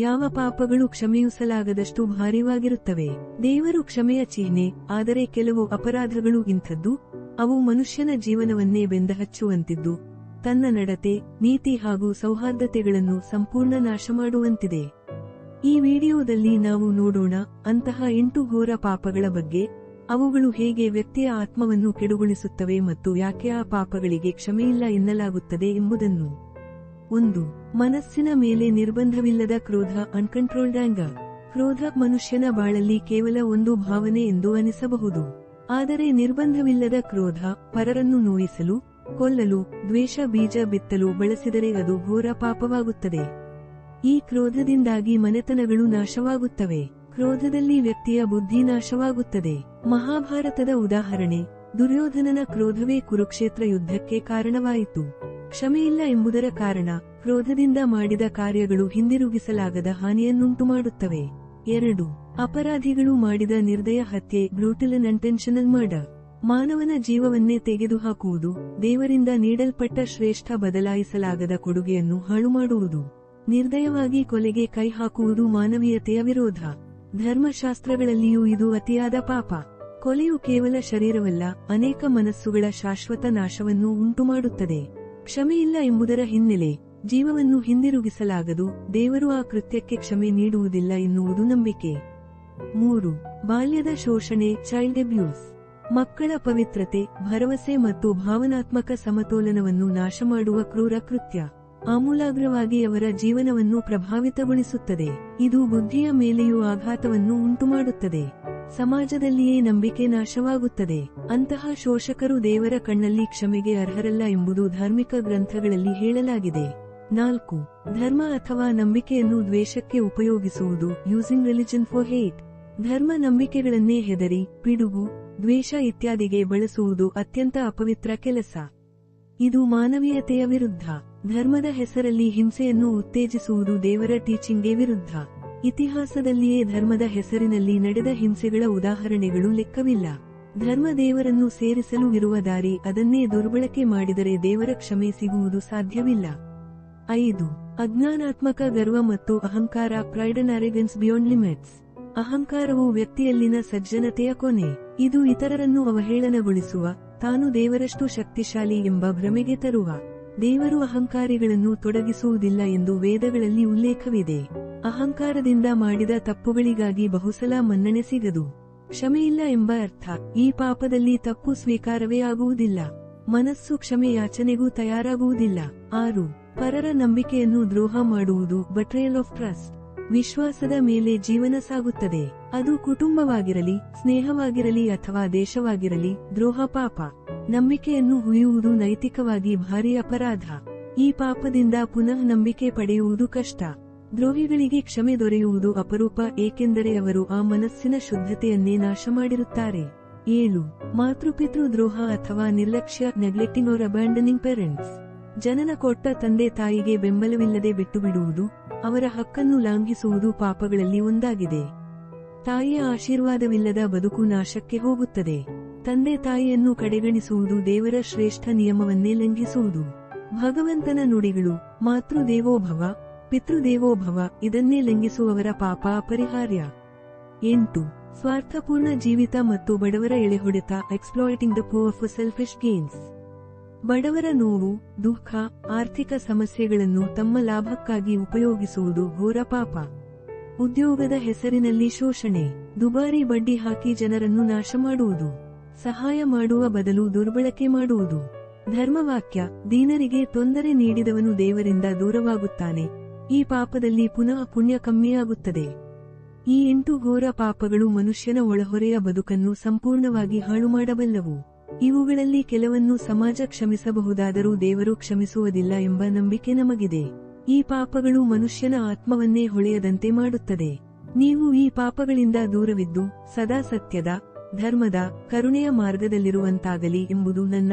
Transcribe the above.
ಯಾವ ಪಾಪಗಳು ಕ್ಷಮೆಯುಸಲಾಗದಷ್ಟು ಭಾರಿವಾಗಿರುತ್ತವೆ? ದೇವರು ಕ್ಷಮೆಯ ಚಿಹ್ನೆ, ಆದರೆ ಕೆಲವು ಅಪರಾಧಗಳು ಇಂಥದ್ದು? ಅವು ಮನುಷ್ಯನ ಜೀವನವನ್ನೇ ಬೆಂದಹಚ್ಚುವಂತಿದ್ದು. ತನ್ನ ನಡತೆ, ನೀತಿ ಹಾಗೂ ಸೌಹಾರ್ದತೆಗಳನ್ನು ಸಂಪೂರ್ಣ ನಾಶ ಮಾಡುವಂತಿದೆ ಈ ವಿಡಿಯೋದಲ್ಲಿ ನಾವು ನೋಡೋಣ, ಅಂತಹ ಎಂಟು ಘೋರ ಪಾಪಗಳ ಬಗ್ಗೆ. ಅವುಗಳು ಹೇಗೆ ವ್ಯಕ್ತಿಯ ಆತ್ಮವನ್ನು ಕೆಡುಗೊಳಿಸುತ್ತವೆ ಮತ್ತು ಯಾಕೆ ಆ ಪಾಪಗಳಿಗೆ ಕ್ಷಮೆಯಿಲ್ಲ ಎನ್ನಲಾಗುತ್ತದೆ ಎಂಬುದನ್ನು. ಒಂದು, ಮನಸ್ಸಿನ ಮೇಲೆ ನಿರ್ಬಂಧವಿಲ್ಲದ ಕ್ರೋಧ ಅನ್ಕಂಟ್ರೋಲ್ಡ್ ಆಂಗರ್ ಕ್ರೋಧ ಮನುಷ್ಯನ ಬಾಳಲ್ಲಿ ಕೇವಲ ಒಂದು ಭಾವನೆ ಎಂದು ಅನಿಸಬಹುದು. ಆದರೆ ನಿರ್ಬಂಧವಿಲ್ಲದ ಕ್ರೋಧ, ಪರರನ್ನು ನೋಯಿಸಲು, ಕೊಲ್ಲಲು, ದ್ವೇಷ ಬೀಜ ಬಿತ್ತಲು ಬಳಸಿದರೆ ಅದು ಘೋರ ಪಾಪವಾಗುತ್ತದೆ. ಈ ಕ್ರೋಧದಿಂದಾಗಿ ಮನೆತನಗಳು ನಾಶವಾಗುತ್ತವೆ. ಕ್ರೋಧದಲ್ಲಿ ವ್ಯಕ್ತಿಯ ಬುದ್ಧಿ ನಾಶವಾಗುತ್ತದೆ. ಮಹಾಭಾರತದ ಉದಾಹರಣೆ, ದುರ್ಯೋಧನನ ಕ್ರೋಧವೇ ಕುರುಕ್ಷೇತ್ರ ಯುದ್ಧಕ್ಕೆ ಕಾರಣವಾಯಿತು. ಕ್ಷಮೆಯಿಲ್ಲ ಎಂಬುದರ ಕಾರಣ ಕ್ರೋಧದಿಂದ ಮಾಡಿದ ಕಾರ್ಯಗಳು ಹಿಂದಿರುಗಿಸಲಾಗದ ಹಾನಿಯನ್ನುಂಟು ಮಾಡುತ್ತವೆ ಎರಡು, ಅಪರಾಧಿಗಳು ಮಾಡಿದ ನಿರ್ದಯ ಹತ್ಯೆ ಬ್ರೂಟಲ್ ಅಂಡ್ ಇಂಟೆನ್ಷನಲ್ ಮರ್ಡರ್ ಮಾನವನ ಜೀವವನ್ನೇ ತೆಗೆದುಹಾಕುವುದು, ದೇವರಿಂದ ನೀಡಲ್ಪಟ್ಟ ಶ್ರೇಷ್ಠ ಬದಲಾಯಿಸಲಾಗದ ಕೊಡುಗೆಯನ್ನು ಹಾಳು ಮಾಡುವುದು ನಿರ್ದಯವಾಗಿ ಕೊಲೆಗೆ ಕೈ ಹಾಕುವುದು ಮಾನವೀಯತೆಯ ವಿರೋಧ. ಧರ್ಮಶಾಸ್ತ್ರಗಳಲ್ಲಿಯೂ ಇದು ಅತಿಯಾದ ಪಾಪ. ಕೊಲೆಯು ಕೇವಲ ಶರೀರವಲ್ಲ, ಅನೇಕ ಮನಸ್ಸುಗಳ ಶಾಶ್ವತ ನಾಶವನ್ನು ಉಂಟುಮಾಡುತ್ತದೆ. ಕ್ಷಮೆಯಿಲ್ಲ ಎಂಬುದರ ಹಿನ್ನೆಲೆ ಜೀವವನ್ನು ಹಿಂದಿರುಗಿಸಲಾಗದು, ದೇವರು ಆ ಕೃತ್ಯಕ್ಕೆ ಕ್ಷಮೆ ನೀಡುವುದಿಲ್ಲ ಎನ್ನುವುದು ನಂಬಿಕೆ. ಮೂರು, ಬಾಲ್ಯದ ಶೋಷಣೆ ಚೈಲ್ಡ್ ಅಬ್ಯೂಸ್ ಮಕ್ಕಳ ಪವಿತ್ರತೆ, ಭರವಸೆ ಮತ್ತು ಭಾವನಾತ್ಮಕ ಸಮತೋಲನವನ್ನು ನಾಶ ಮಾಡುವ ಕ್ರೂರ ಕೃತ್ಯ. ಆಮೂಲಾಗ್ರವಾಗಿ ಅವರ ಜೀವನವನ್ನು ಪ್ರಭಾವಿತಗೊಳಿಸುತ್ತದೆ. ಇದು ಬುದ್ಧಿಯ ಮೇಲೆಯೂ ಆಘಾತವನ್ನು ಉಂಟುಮಾಡುತ್ತದೆ. ಸಮಾಜದಲ್ಲಿಯೇ ನಂಬಿಕೆ ನಾಶವಾಗುತ್ತದೆ. ಅಂತಹ ಶೋಷಕರು ದೇವರ ಕಣ್ಣಲ್ಲಿ ಕ್ಷಮೆಗೆ ಅರ್ಹರಲ್ಲ ಎಂಬುದು ಧಾರ್ಮಿಕ ಗ್ರಂಥಗಳಲ್ಲಿ ಹೇಳಲಾಗಿದೆ. ನಾಲ್ಕು, ಧರ್ಮ ಅಥವಾ ನಂಬಿಕೆಯನ್ನು ದ್ವೇಷಕ್ಕೆ ಉಪಯೋಗಿಸುವುದು. Using religion for hate. ಧರ್ಮ ನಂಬಿಕೆಗಳನ್ನೇ ಹೆದರಿ, ಪಿಡುಗು, ದ್ವೇಷ ಇತ್ಯಾದಿಗೆ ಬಳಸುವುದು ಅತ್ಯಂತ ಅಪವಿತ್ರ ಕೆಲಸ. ಇದು ಮಾನವೀಯತೆಯ ವಿರುದ್ಧ. ಧರ್ಮದ ಹೆಸರಲ್ಲಿ ಹಿಂಸೆಯನ್ನು ಉತ್ತೇಜಿಸುವುದು ದೇವರ ಟೀಚಿಂಗ್ಗೆ ವಿರುದ್ಧ. ಇತಿಹಾಸದಲ್ಲಿಯೇ ಧರ್ಮದ ಹೆಸರಿನಲ್ಲಿ ನಡೆದ ಹಿಂಸೆಗಳ ಉದಾಹರಣೆಗಳು ಲೆಕ್ಕವಿಲ್ಲ. ಧರ್ಮ ದೇವರನ್ನು ಸೇರಿಸಲು ಇರುವ ದಾರಿ ಅದನ್ನೇ ದುರ್ಬಳಕೆ ಮಾಡಿದರೆ ದೇವರ ಕ್ಷಮೆ ಸಿಗುವುದು ಸಾಧ್ಯವಿಲ್ಲ. ಐದು, ಅಜ್ಞಾನಾತ್ಮಕ ಗರ್ವ ಮತ್ತು ಅಹಂಕಾರ pride and arrogance beyond limits ಅಹಂಕಾರವು ವ್ಯಕ್ತಿಯಲ್ಲಿನ ಸಜ್ಜನತೆಯ ಕೊನೆ. ಇದು ಇತರರನ್ನು ಅವಹೇಳನಗೊಳಿಸುವ, ತಾನು ದೇವರಷ್ಟು ಶಕ್ತಿಶಾಲಿ ಎಂಬ ಭ್ರಮೆಗೆ ತರುವ. ದೇವರು ಅಹಂಕಾರಿಗಳನ್ನು ತೊಡಗಿಸುವುದಿಲ್ಲ ಎಂದು ವೇದಗಳಲ್ಲಿ ಉಲ್ಲೇಖವಿದೆ. ಅಹಂಕಾರದಿಂದ ಮಾಡಿದ ತಪ್ಪುಗಳಿಗಾಗಿ ಬಹುಸಲ ಮನ್ನಣೆ ಸಿಗದು. ಕ್ಷಮೆಯಿಲ್ಲ ಎಂಬ ಅರ್ಥ. ಈ ಪಾಪದಲ್ಲಿ ತಪ್ಪು ಸ್ವೀಕಾರವೇ ಆಗುವುದಿಲ್ಲ. ಮನಸ್ಸು ಕ್ಷಮೆ ಯಾಚನೆಗೂ ತಯಾರಾಗುವುದಿಲ್ಲ. ಆರು. ಪರರ ನಂಬಿಕೆಯನ್ನು ದ್ರೋಹ ಮಾಡುವುದು ಬಟ್ರೇಲ್ ಆಫ್ ಟ್ರಸ್ಟ್ ವಿಶ್ವಾಸದ ಮೇಲೆ ಜೀವನ ಸಾಗುತ್ತದೆ. ಅದು ಕುಟುಂಬವಾಗಿರಲಿ, ಸ್ನೇಹವಾಗಿರಲಿ ಅಥವಾ ದೇಶವಾಗಿರಲಿ, ದ್ರೋಹ ಪಾಪ. ನಂಬಿಕೆಯನ್ನು ಹುಯುವುದು ನೈತಿಕವಾಗಿ ಭಾರಿ ಅಪರಾಧ. ಈ ಪಾಪದಿಂದ ಪುನಃ ನಂಬಿಕೆ ಪಡೆಯುವುದು ಕಷ್ಟ. ದ್ರೋಹಿಗಳಿಗೆ ಕ್ಷಮೆ ದೊರೆಯುವುದು ಅಪರೂಪ, ಏಕೆಂದರೆ ಅವರು ಆ ಮನಸ್ಸಿನ ಶುದ್ಧತೆಯನ್ನೇ ನಾಶ ಮಾಡಿರುತ್ತಾರೆ ಏಳು. ಮಾತೃಪಿತೃ ದ್ರೋಹ ಅಥವಾ ನಿರ್ಲಕ್ಷ್ಯ, ನೆಗ್ಲೆಕ್ಟಿಂಗ್ ಅವರ್ ಅಬ್ಯಾಂಡನಿಂಗ್ ಪೇರೆಂಟ್ಸ್ ಜನನ ಕೊಟ್ಟ ತಂದೆ ತಾಯಿಗೆ ಬೆಂಬಲವಿಲ್ಲದೆ ಬಿಟ್ಟು ಬಿಡುವುದು ಅವರ ಹಕ್ಕನ್ನು ಲಾಂಘಿಸುವುದು ಪಾಪಗಳಲ್ಲಿ ಒಂದಾಗಿದೆ. ತಾಯಿಯ ಆಶೀರ್ವಾದವಿಲ್ಲದ ಬದುಕು ನಾಶಕ್ಕೆ ಹೋಗುತ್ತದೆ. ತಂದೆ ತಾಯಿಯನ್ನು ಕಡೆಗಣಿಸುವುದು ದೇವರ ಶ್ರೇಷ್ಠ ನಿಯಮವನ್ನೇ ಲಂಘಿಸುವುದು. ಭಗವಂತನ ನುಡಿಗಳು ಮಾತೃದೇವೋಭವ ಪಿತೃದೇವೋಭವ, ಇದನ್ನೇ ಲಂಘಿಸುವವರ ಪಾಪ ಅಪರಿಹಾರ್ಯ. ಎಂಟು, ಸ್ವಾರ್ಥಪೂರ್ಣ ಜೀವಿತ ಮತ್ತು ಬಡವರ ಎಳೆಹೊಡೆತ exploiting the poor of selfish gains ಬಡವರ ನೋವು, ದುಃಖ, ಆರ್ಥಿಕ ಸಮಸ್ಯೆಗಳನ್ನು ತಮ್ಮ ಲಾಭಕ್ಕಾಗಿ ಉಪಯೋಗಿಸುವುದು ಘೋರ ಪಾಪ. ಉದ್ಯೋಗದ ಹೆಸರಿನಲ್ಲಿ ಶೋಷಣೆ, ದುಬಾರಿ ಬಡ್ಡಿ ಹಾಕಿ ಜನರನ್ನು ನಾಶ ಮಾಡುವುದು. ಸಹಾಯ ಮಾಡುವ ಬದಲು ದುರ್ಬಳಕೆ ಮಾಡುವುದು. ಧರ್ಮವಾಕ್ಯ, ದೀನರಿಗೆ ತೊಂದರೆ ನೀಡಿದವನು ದೇವರಿಂದ ದೂರವಾಗುತ್ತಾನೆ. ಈ ಪಾಪದಲ್ಲಿ ಪುನಃ ಪುಣ್ಯ ಕಮ್ಮಿಯಾಗುತ್ತದೆ. ಈ ಎಂಟು ಘೋರ ಪಾಪಗಳು ಮನುಷ್ಯನ ಒಳಹೊರೆಯ ಬದುಕನ್ನು ಸಂಪೂರ್ಣವಾಗಿ ಹಾಳು ಮಾಡಬಲ್ಲವು ಇವುಗಳಲ್ಲಿ ಕೆಲವನ್ನು ಸಮಾಜ ಕ್ಷಮಿಸಬಹುದಾದರೂ ದೇವರು ಕ್ಷಮಿಸುವುದಿಲ್ಲ ಎಂಬ ನಂಬಿಕೆ ನಮಗಿದೆ. ಈ ಪಾಪಗಳು ಮನುಷ್ಯನ ಆತ್ಮವನ್ನೇ ಹೊಳೆಯದಂತೆ ಮಾಡುತ್ತದೆ. ನೀವು ಈ ಪಾಪಗಳಿಂದ ದೂರವಿದ್ದು ಸದಾ ಸತ್ಯದ, ಧರ್ಮದ, ಕರುಣೆಯ ಮಾರ್ಗದಲ್ಲಿರುವಂತಾಗಲಿ ಎಂಬುದು ನನ್ನ